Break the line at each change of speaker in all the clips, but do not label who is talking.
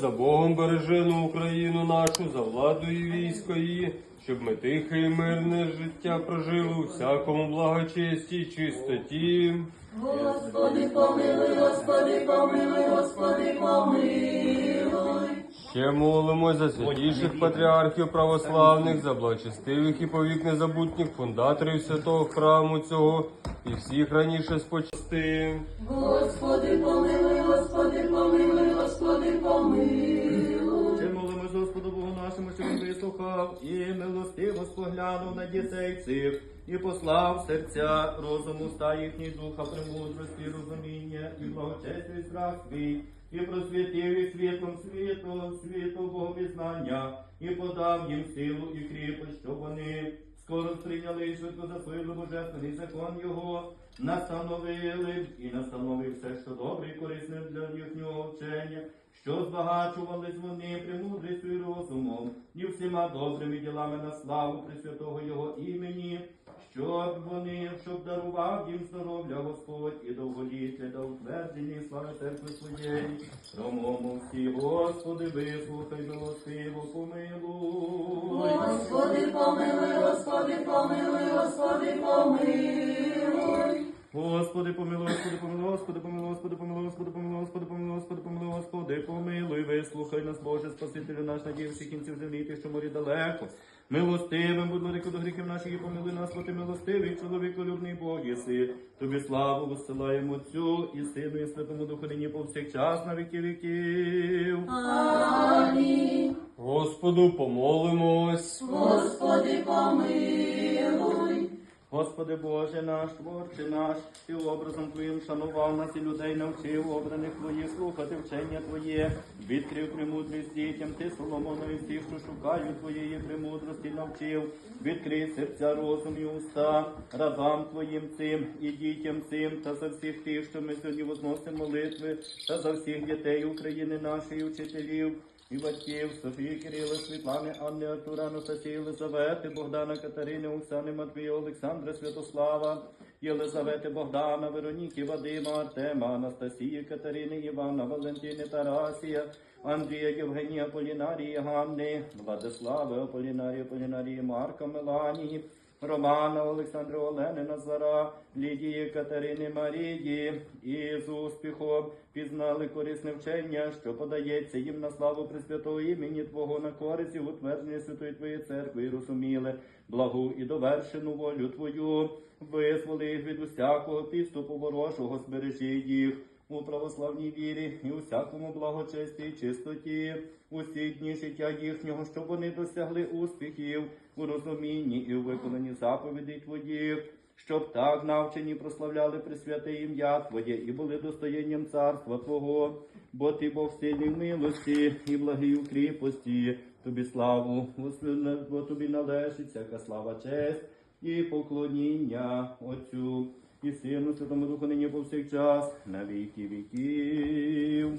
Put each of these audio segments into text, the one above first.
за Богом бережену Україну нашу, за владу і військо її, щоб ми тихе і мирне життя прожили у всякому благочесті чистоті.
Господи, помилуй, Господи, помилуй, Господи, помилуй.
Ще молимось за святіших патріархів православних, за благочестивих і повік незабутніх фундаторів святого храму цього і всіх раніше спочасти.
Господи, помилуй, Господи, помилуй, Господи, помилуй.
Вислухав і милостиво споглянув на дітей цих, і послав серця розуму ста їхніх духа, премудрості, розуміння і благочестя і страх свій, і просвітив їх світлом світу, світу Боговізнання, і подав їм силу і кріпость, щоб вони скоро сприйняли і швидко засвоїли божественний закон його, настановили і настановив все, що добре і корисне для їхнього вчення, що збагачувались вони премудрістю і розумом, і всіма добрими ділами на славу Пресвятого Його імені, щоб вони, щоб дарував їм здоров'я Господь і довголіття та утвердження і слави церкви своєї. Промовмо всі, Господи, вислухай милостиво, помилуй.
Господи, помилуй, Господи, помилуй, Господи, помилуй.
Господи, помилуй, Господи, помилуй, Господи, помилуй, Господи, помилуй, Господи, помилуй, Господи, помилуй, Господи, помилуй, Господи, помилуй, вислухай нас, Боже, Спасителю наш, надій всіх кінців землі, ти, що морі далеко. Милостивим, будь владико до гріхів наших і помилуй нас, бо ти милостивий, чоловіколюбний Бог єси. Тобі славу висилаємо Отцю і Сину, і Святому Духу нині повсякчас на віки віків.
Амінь.
Господу помолимось.
Господи, помилуй.
Господи Боже наш, Творче наш, Ти образом Твоїм шанував нас і людей навчив, обраних Твоїх слухати вчення Твоє, відкрив премудрість дітям, Ти Соломонові всіх, що шукають Твоєї премудрості, навчив, відкрий серця, розум і уста, рабам Твоїм цим і дітям цим, та за всіх тих, що ми сьогодні возносимо молитви, та за всіх дітей України нашої, учителів, і батьків Софії Кирила, Світлани, Анни, Артура, Анастасії, Єлизавети, Богдана, Катерини, Оксани, Матвія, Олександра, Святослава, Єлизавети, Богдана, Вероніки, Вадима, Артема, Анастасії, Катерини, Івана, Валентини, Тарасія, Андрія, Євгенія, Полінарії, Ганни, Владислави, Аполінарії, Полінарії, Марка, Меланії, Романа, Олександра, Олени, Назара, Лідії, Катерини, Марії. І з успіхом пізнали корисне вчення, що подається їм на славу Пресвятого імені Твого на користь і утвердження Святої Твоєї церкви, і розуміли благу і довершену волю Твою, визволи їх від усякого підступу ворожого, збережи їх у православній вірі і у всякому благочесті і чистоті, усі дні життя їхнього, щоб вони досягли успіхів у розумінні і у виконанні заповідей Твоїх, щоб так навчені прославляли Пресвяте ім'я Твоє і були достоянням царства Твого, бо Ти Бог сильний в милості і благий у кріпості. Тобі славу, бо тобі належить всяка слава, честь і поклоніння Отцю і Сину, Святому Духу нині повсякчас, на віки віків.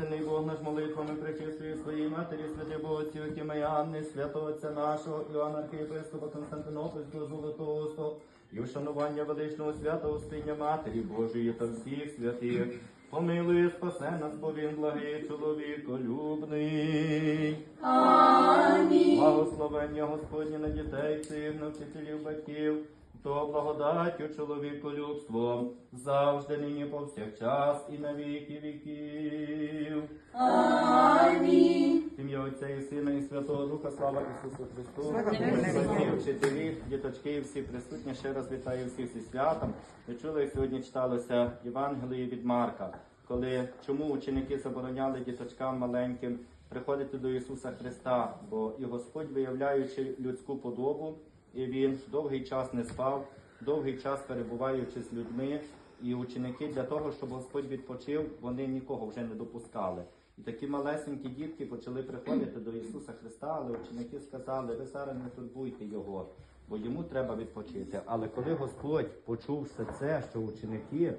Істинний Бог наш молитвами причистує своїй матері, святи Богоці, Отімей Анни, святого Отця нашого, Іоанна Архієпископа Константинопольського Золотоустого, і вшанування величного святого Спіння Матері Божої та всіх святих. Помилує, спасе нас, бо він благий чоловіколюбний.
Амінь.
Благословення Господнє на дітей цих, на вчителів батьків, то благодаттю чоловіколюбством завжди нині повсякчас і на віки віків.
Амінь.
В Ім'я Отця і Сина і Святого Духа, слава Ісусу Христу. Батьки, вчителі, діточки, і всі присутні, ще раз вітаю всіх зі святом. Ви чули, як сьогодні читалося Євангеліє від Марка, коли чому ученики забороняли діточкам маленьким приходити до Ісуса Христа, бо і Господь, виявляючи людську подобу, і Він довгий час не спав, довгий час перебуваючи з людьми, і ученики для того, щоб Господь відпочив, вони нікого вже не допускали. І такі малесенькі дітки почали приходити до Ісуса Христа, але ученики сказали, ви зараз не турбуйте Його. бо йому треба відпочити. Але коли Господь почув все це, що ученики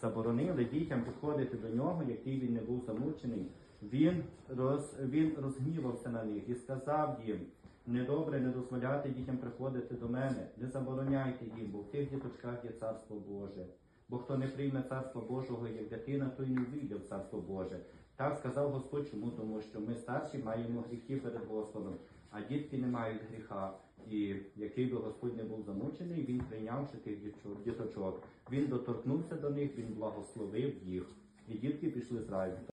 заборонили дітям підходити до нього, який він не був замучений, він, роз, він розгнівався на них і сказав їм, недобре не дозволяти дітям приходити до мене, не забороняйте їм, бо в тих діточках є царство Боже. Бо хто не прийме царство Божого як дитина, той не вийде в царство Боже. Так сказав Господь, чому? Тому що ми старші маємо гріхи перед Господом, а дітки не мають гріха. І який би Господь не був замучений, він прийнявши тих діточок, він доторкнувся до них, він благословив їх. І дітки пішли з раю.